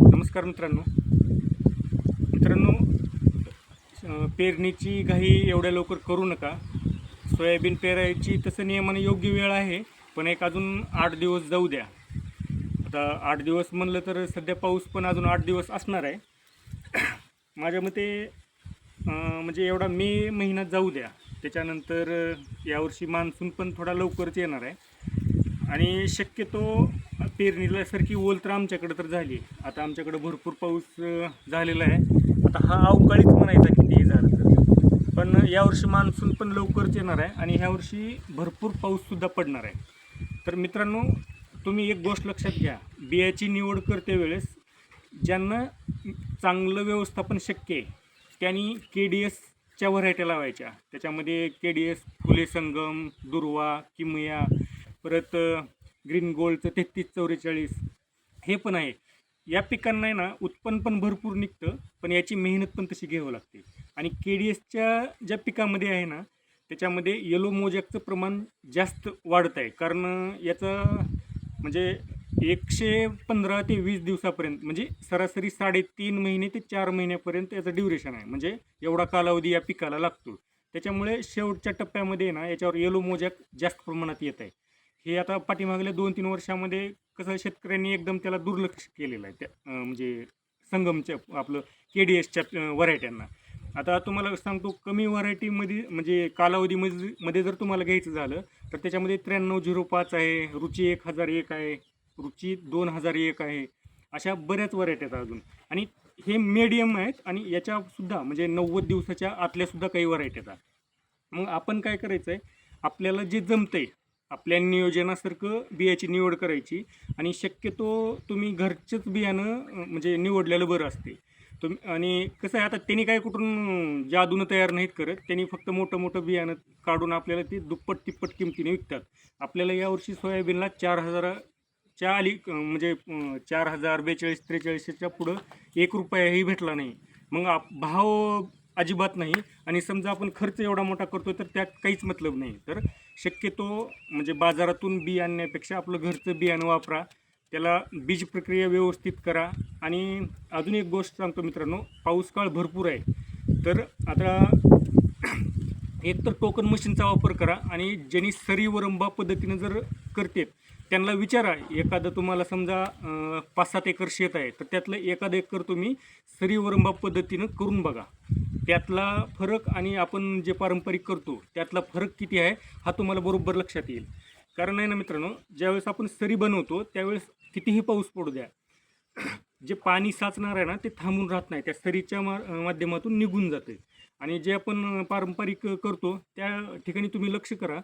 नमस्कार मित्रांनो. मित्रांनो पेरणीची घाई एवढ्या लवकर करू नका. सोयाबीन पेरायची तसं नियमाने योग्य वेळ आहे पण एक अजून आठ दिवस जाऊ द्या. आता आठ दिवस म्हणलं तर सध्या पाऊस पण अजून आठ दिवस असणार आहे. माझ्या मते म्हणजे एवढा मे महिन्यात जाऊ द्या. त्याच्यानंतर यावर्षी मान्सून पण थोडा लवकरच येणार आहे. आणि शक्यतो पेरणीला सारखी ओल तर आमच्याकडे तर झाली. आता आमच्याकडे भरपूर पाऊस झालेला आहे. आता हा अवकाळीच म्हणायचा किती झालं तर. पण यावर्षी मान्सून पण लवकरच येणार आहे आणि ह्यावर्षी भरपूर पाऊससुद्धा पडणार आहे. तर मित्रांनो तुम्ही एक गोष्ट लक्षात घ्या. बियाची निवड करते वेळेस ज्यांना चांगलं व्यवस्थापन शक्य आहे त्यांनी के डी एसच्या व्हरायट्या लावायच्या. त्याच्यामध्ये के डी एस फुले संगम दुर्वा किमया परत ग्रीन गोल्डचं तेहतीस चौवेचाळीस हे पण आहे. या पिकांना आहे ना उत्पन्न पण भरपूर निघतं पण याची मेहनत पण तशी घ्यावं लागते. आणि के डी एसच्या ज्या पिकामध्ये आहे ना त्याच्यामध्ये येलो मोजॅकचं प्रमाण जास्त वाढत आहे. कारण याचं म्हणजे एकशे पंधरा ते वीस दिवसापर्यंत म्हणजे सरासरी साडेतीन महिने ते चार महिन्यापर्यंत याचं ड्युरेशन आहे. म्हणजे एवढा कालावधी या पिकाला लागतो. त्याच्यामुळे शेवटच्या टप्प्यामध्ये ना याच्यावर येलो मोजॅक जास्त प्रमाणात येत आहे. हे आता पाठीमागल्या दोन तीन वर्षामध्ये कसं शेतकऱ्यांनी एकदम त्याला दुर्लक्ष केलेलं आहे. त्या म्हणजे संगमच्या आपलं के डी एसच्या व्हरायट्यांना. आता तुम्हाला सांगतो कमी व्हरायटीमध्ये म्हणजे कालावधीमध्ये मध्ये जर तुम्हाला घ्यायचं झालं तर त्याच्यामध्ये त्र्याण्णव झिरो पाच आहे रुची एक हजार एक आहे रुची दोन हजार एक आहे अशा बऱ्याच व्हरायट्या आहेत अजून. आणि हे मीडियम आहेत आणि याच्यासुद्धा म्हणजे नव्वद दिवसाच्या आतल्यासुद्धा काही व्हरायट्या आहेत. मग आपण काय करायचं आहे आपल्याला जे जमतं आहे आपल्या नियोजनासारखं बियाची निवड करायची आणि शक्यतो तुम्ही घरचंच बियाणं म्हणजे निवडलेलं बरं असते. तुम्ही आणि कसं आहे आता त्यांनी काय कुठून जादूनं तयार नाहीत करत. त्यांनी फक्त मोठं मोठं बियाणं काढून आपल्याला ते दुप्पट तिप्पट किमतीने विकतात. आपल्याला यावर्षी सोयाबीनला चार हजाराच्या आली म्हणजे चार हजार बेचाळीस त्रेचाळीसच्या पुढं एक रुपयाही भेटला नाही. मग आप भाव अजिबात नाही. आणि समजा आपण खर्च एवढा मोठा करतो तर त्यात काहीच मतलब नाही. तर शक्यतो म्हणजे बाजारातून बी आणण्यापेक्षा आपलं घरचं बियाणं वापरा. त्याला बीज प्रक्रिया व्यवस्थित करा. आणि अजून एक गोष्ट सांगतो मित्रांनो पाऊस काळ भरपूर आहे. तर आता एक तर टोकन मशीनचा वापर करा. आणि ज्यांनी सरी वरंबा पद्धतीनं जर करतेत त्यांना विचारा एखादं तुम्हाला समजा पाच सात एकर शेत आहे तर त्यातलं एखादं एकर तुम्ही सरीवरंबा पद्धतीनं करून बघा. त्यातला फरक आणि आपण जे पारंपरिक करतो त्यातला फरक किती आहे हा तुम्हाला बरोबर लक्षात येईल. कारण आहे ना मित्रांनो ज्यावेळेस आपण सरी बनवतो त्यावेळेस कितीही पाऊस पडू द्या जे पाणी साचणार आहे ना ते थांबून राहत नाही त्या सरीच्या मा माध्यमातून निघून जाते. आणि जे आपण पारंपरिक करतो त्या ठिकाणी तुम्ही लक्ष करा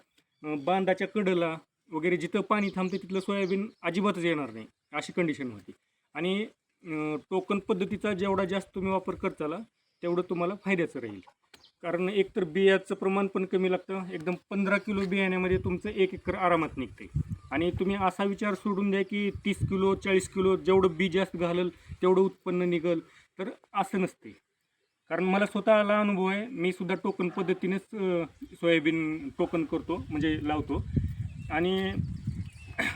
बांधाच्या कडला वगैरे जिथं पाणी थांबते तिथलं सोयाबीन अजिबातच येणार नाही अशी कंडिशन होती. आणि टोकन पद्धतीचा जेवढा जास्त तुम्ही वापर करताला तेवढं तुम्हाला फायद्याचं राहील. कारण एकतर बियाचं प्रमाण पण कमी लागतं एकदम पंधरा किलो बियाण्यामध्ये तुमचं एक एकर आरामात निघते आणि तुम्ही असा विचार सोडून द्या की तीस किलो चाळीस किलो जेवढं बी जास्त घालल तेवढं उत्पन्न निघल तर असं नसते कारण मला स्वतःला अनुभव आहे मी सुद्धा टोकन पद्धतीनेच सोयाबीन टोकन करतो म्हणजे लावतो. आणि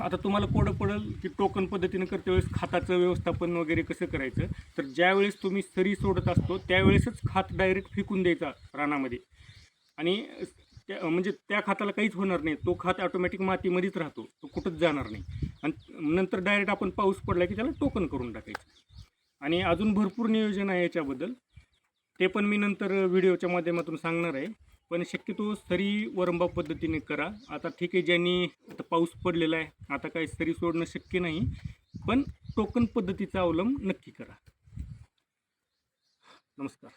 आता तुम्हाला कोडं पडेल की टोकन पद्धतीनं करते वेळेस खाताचं व्यवस्थापन वगैरे कसं करायचं तर ज्यावेळेस तुम्ही सरी सोडत असतो त्यावेळेसच खात डायरेक्ट फेकून द्यायचा रानामध्ये. आणि त्या म्हणजे त्या खाताला काहीच होणार नाही. तो खात ऑटोमॅटिक मातीमध्येच राहतो. तो कुठंच जाणार नाही. आणि नंतर डायरेक्ट आपण पाऊस पडला की त्याला टोकन करून टाकायचं. आणि अजून भरपूर नियोजन आहे याच्याबद्दल. ते पण मी नंतर व्हिडिओच्या माध्यमातून सांगणार आहे. पण शक्यतो सरी वरंबा पद्धतीने करा. आता ठीक आहे ज्यांनी आता पाऊस पडलेला आहे आता काही सरी सोडणं शक्य नाही पण टोकन पद्धतीचा अवलंब नक्की करा. नमस्कार.